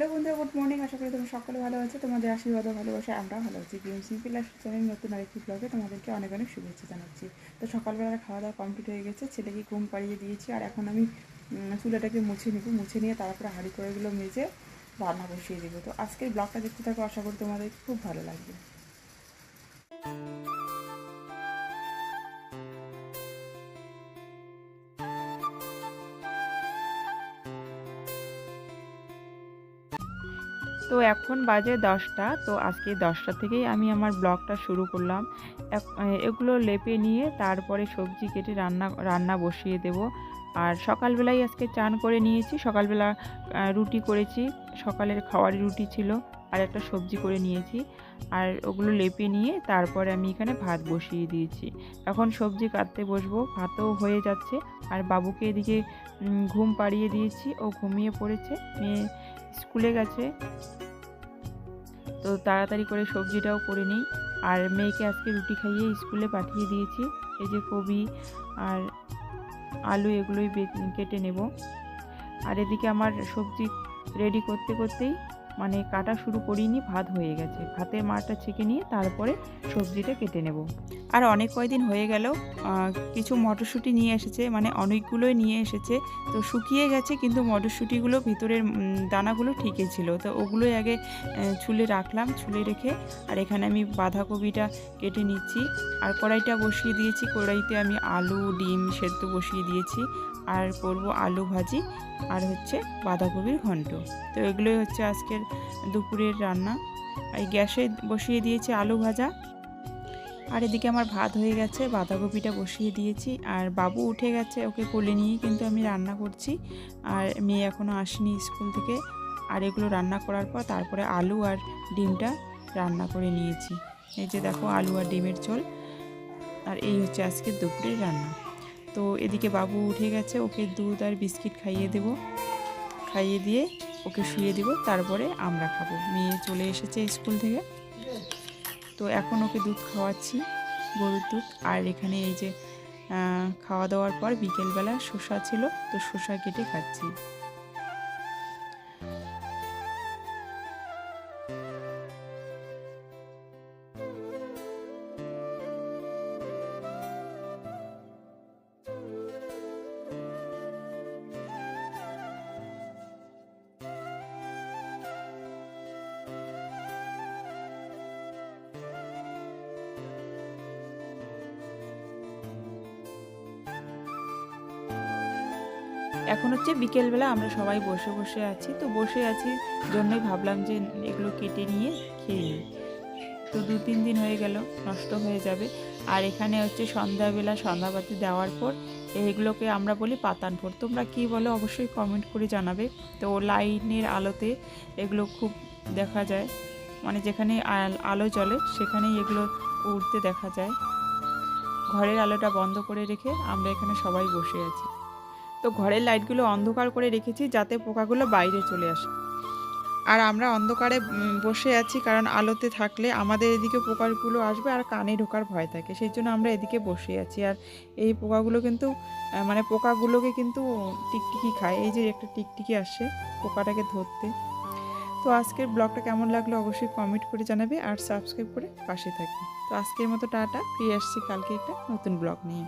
Hello বন্ধুরা, good morning. আশা করি তোমরা সকলে ভালো আছো। তোমাদের আশীর্বাদ ভালোবাসা আমরাও ভালো আছি। গেম সিম্পল চ্যানেল নতুন আরেকটি ব্লগে তোমাদেরকে অনেক অনেক শুভেচ্ছা জানাচ্ছি। তো সকালবেলা খাওয়া দাওয়া কমপ্লিট হয়ে গেছে, ছেলেকে ঘুম পাড়িয়ে দিয়েছি আর এখন আমি চুলাটাকে মুছে নেব। মুছে নিয়ে তারপরে হাঁড়ি করেগুলো মেজে রান্না বসিয়ে দেবো। তো আজকের ব্লগটা দেখতে থাকো, আশা করি তোমাদের খুব ভালো লাগবে। তো এখন বাজে দশটা, তো আজকে দশটা থেকেই আমি আমার ব্লগটা শুরু করলাম। এগুলো লেপে নিয়ে তারপরে সবজি কেটে রান্না রান্না বসিয়ে দেব। আর সকালবেলায় আজকে চান করে নিয়েছি, সকালবেলা রুটি করেছি, সকালের খাওয়ার রুটি ছিল, আর একটা সবজি করে নিয়েছি। আর ওগুলো লেপে নিয়ে তারপরে আমি এখানে ভাত বসিয়ে দিয়েছি। এখন সবজি কাটতে বসবো, ভাতও হয়ে যাচ্ছে, আর বাবুকে এদিকে ঘুম পাড়িয়ে দিয়েছি, ও ঘুমিয়ে পড়েছে, মেয়ে স্কুলে গেছে। তো তাড়াতাড়ি করে সবজিটাও করে নিই। আর মেয়েকে আজকে রুটি খাইয়ে স্কুলে পাঠিয়ে দিয়েছি। এই যে কবি আর আলু এগুলোই কেটে নেব। আর এদিকে আমার সবজি রেডি করতে করতেই মানে কাটা শুরু করিনি, ভাত হয়ে গেছে। ভাতের মারটা ছেঁকে নিয়ে তারপরে সবজিটা কেটে নেব। আর অনেক কয়দিন হয়ে গেল কিছু মটরশুঁটি নিয়ে এসেছে মানে অনেকগুলোই নিয়ে এসেছে। তো শুকিয়ে গেছে, কিন্তু মটরশুঁটিগুলো ভিতরের দানাগুলো ঠিকই ছিল। তো ওগুলোই আগে ছুলে রাখলাম ছুলে রেখে আর এখানে আমি বাঁধাকপিটা কেটে নিচ্ছি। আর কড়াইটা বসিয়ে দিয়েছি, কড়াইতে আমি আলু, ডিম সেদ্ধ বসিয়ে দিয়েছি। আর করব আলু ভাজি আর হচ্ছে বাঁধাকপির ঘন্ট। তো এগুলোই হচ্ছে আজকের দুপুরের রান্না। এই গ্যাসে বসিয়ে দিয়েছি আলু ভাজা। আর এদিকে আমার ভাত হয়ে গেছে, বাঁধাকপিটা বসিয়ে দিয়েছি। আর বাবু উঠে গেছে, ওকে কোলে নিয়েই কিন্তু আমি রান্না করছি। আর মেয়ে এখনও আসেনি স্কুল থেকে। আর এগুলো রান্না করার পর তারপরে আলু আর ডিমটা রান্না করে নিয়েছি। এই যে দেখো আলু আর ডিমের ঝোল। আর এই হচ্ছে আজকে দুপুরের রান্না। তো এদিকে বাবু উঠে গেছে, ওকে দুধ আর বিস্কিট খাইয়ে দেব। খাইয়ে দিয়ে ওকে শুয়ে দিব, তারপরে আমরা খাব। মেয়ে চলে এসেছে স্কুল থেকে। তো এখন ওকে দুধ খাওয়াচ্ছি, গরুর দুধ। আর এখানে এই যে খাওয়া দাওয়ার পর বিকেলবেলা শসা ছিল, তো শসা কেটে খাচ্ছি। এখন হচ্ছে বিকেলবেলা আমরা সবাই বসে বসে আছি, তো বসে আছি জন্যই ভাবলাম যে এগুলো কেটে নিয়ে খেয়ে নিই। তো দু তিন দিন হয়ে গেল, নষ্ট হয়ে যাবে। আর এখানে হচ্ছে সন্ধ্যাবেলা সন্ধ্যাবাতি দেওয়ার পর এইগুলোকে আমরা বলি পাতান ফোড় তোমরা কী বলো অবশ্যই কমেন্ট করে জানাবে। তো লাইনের আলোতে এগুলো খুব দেখা যায়। মানে যেখানে আলো জ্বলে সেখানেই এগুলো উড়তে দেখা যায়। ঘরের আলোটা বন্ধ করে রেখে আমরা এখানে সবাই বসে আছি। তো ঘরের লাইটগুলো অন্ধকার করে রেখেছি যাতে পোকাগুলো বাইরে চলে আসে। আর আমরা অন্ধকারে বসে আছি কারণ আলোতে থাকলে আমাদের এদিকে পোকাগুলো আসবে আর কানে ঢোকার ভয় থাকে। সেই জন্য আমরা এদিকে বসে আছি। আর এই পোকাগুলো কিন্তু মানে পোকাগুলোকে কিন্তু টিকটিকি খায়। এই যে একটা টিকটিকি আসে পোকাটাকে ধরতে। তো আজকের ব্লগটা কেমন লাগল অবশ্যই কমেন্ট করে জানাবে আর সাবস্ক্রাইব করে পাশে থাকবে। তো আজকের মতো টাটা। ফিরে আসছি কালকে একটা নতুন ব্লগ নিয়ে।